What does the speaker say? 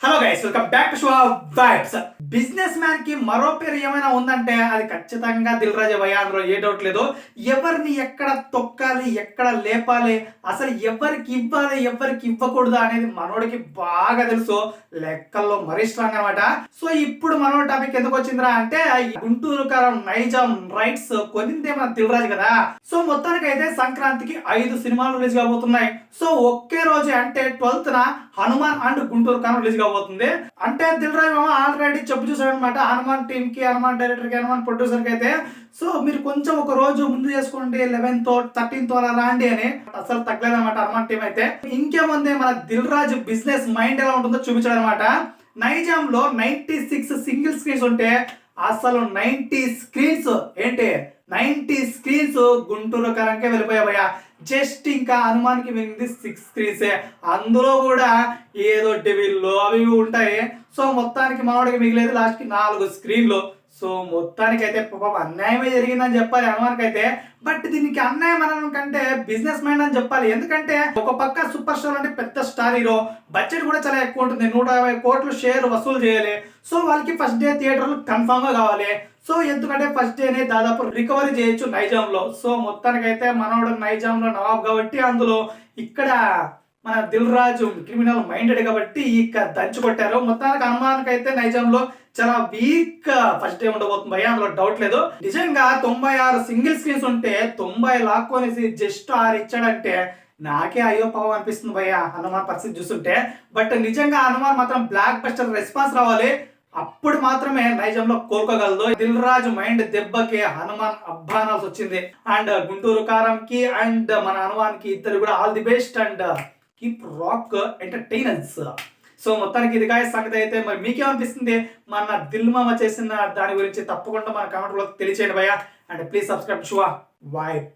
Hello guys welcome back to show vibes business మ్యాన్కి మరో పేరు ఏమైనా ఉందంటే అది ఖచ్చితంగా దిల్ రాజు భయ్య అందులో ఏ డౌట్ లేదు. ఎవరిని ఎక్కడ తొక్కాలి ఎక్కడ లేపాలి అసలు ఎవరికి ఇవ్వాలి ఎవరికి ఇవ్వకూడదు అనేది మనోడికి బాగా తెలుసు. లెక్కల్లో మరీ అనమాట సో ఇప్పుడు మనో టాపిక్ ఎందుకు వచ్చిందిరా అంటే గుంటూరు కారం నైజాం రైట్స్ కొనిందే మన దిల్ రాజు కదా. సో మొత్తానికి అయితే సంక్రాంతికి ఐదు సినిమాలు రిలీజ్ కాబోతున్నాయి. సో ఒకే రోజు అంటే ట్వెల్త్ న హనుమాన్ అండ్ గుంటూరు కారం రిలీజ్ అవుతుంది. అంటే దిల్ రాజు మామ ఆల్రెడీ చెప్పు చూసాడు అనమాట హనుమాన్ టీమ్కి హనుమాన్ డైరెక్టర్కి హనుమాన్ ప్రొడ్యూసర్కి అయితే. సో మీరు కొంచెం ఒక రోజు ముందు చేసుకోండి లెవెన్త్ థర్టీన్త్ అలా రాండి అని. అసలు తగ్గలేదన్నమాట హనుమాన్ టీం అయితే. ఇంకేముంది మన దిల్ రాజు బిజినెస్ మైండ్ ఎలా ఉంటుందో చూపించాడు అనమాట నైజాం లో నైన్టీ సిక్స్ సింగిల్ స్క్రీన్స్ ఉంటే అసలు నైన్టీ స్క్రీన్స్ ఏంటి? నైన్టీ స్క్రీన్స్ గుంటూరు కరంకే వెళ్ళిపోయావయ్యా జస్ట్ ఇంకా హనుమాన్కి మిగిలింది సిక్స్ స్క్రీన్సే అందులో కూడా ఏదో డెవిల్లో అవి ఇవి ఉంటాయి. సో మొత్తానికి మనవాడికి మిగిలేదు. లాస్ట్కి నాలుగు స్క్రీన్లు సో మొత్తానికైతే పాపం అన్యాయమే జరిగిందని చెప్పాలి హనుమాన్కైతే. బట్ దీనికి అన్యాయం అనడం కంటే బిజినెస్ మైండ్ అని చెప్పాలి. ఎందుకంటే ఒక పక్క సూపర్ స్టార్ అంటే పెద్ద స్టార్ హీరో బడ్జెట్ కూడా చాలా ఎక్కువ ఉంటుంది. నూట యాభై కోట్లు షేర్ వసూలు చేయాలి. సో వాళ్ళకి ఫస్ట్ డే థియేటర్లు కన్ఫామ్గా కావాలి. సో ఎందుకంటే ఫస్ట్ డేనే దాదాపు రికవరీ చేయొచ్చు నైజాంలో. సో మొత్తానికైతే మనోడు నైజాంలో నవాబ్ కాబట్టి అందులో ఇక్కడ మన దిల్ రాజు క్రిమినల్ మైండెడ్ కాబట్టి ఇక దంచి కొట్టారు. మొత్తానికి అనుమానానికి అయితే నైజాంలో చాలా వీక్ ఫస్ట్ డే ఉండబోతుంది భయ అందులో డౌట్ లేదు. నిజంగా తొంభై ఆరు సింగిల్ స్క్రీన్స్ ఉంటే తొంభై లాక్కొని జస్ట్ ఆరు ఇచ్చాడంటే నాకే అయ్యో పావం అనిపిస్తుంది భయ హనుమాన్ పరిస్థితి చూస్తుంటే. బట్ నిజంగా హనుమాన్ మాత్రం బ్లాక్ బస్టర్ రెస్పాన్స్ రావాలి. అప్పుడు మాత్రమే నైజంలో కోరుకోగలదు దిల్ రాజు మైండ్ దెబ్బకి హనుమాన్ అబ్బానాల్సి వచ్చింది. అండ్ గుంటూరు కారం కి అండ్ మన హనుమాన్కి ఇద్దరు కూడా all the best and keep rock entertainers so మొత్తానికి ఇది కాయ సంగతి అయితే మరి మీకేమనిపిస్తుంది? మన దిల్ మామ చేసిన దాని గురించి తప్పకుండా మన కామెంట్లో తెలియచేయండి భయ అండ్ ప్లీజ్ సబ్స్క్రైబ్ షువా వైబ్స్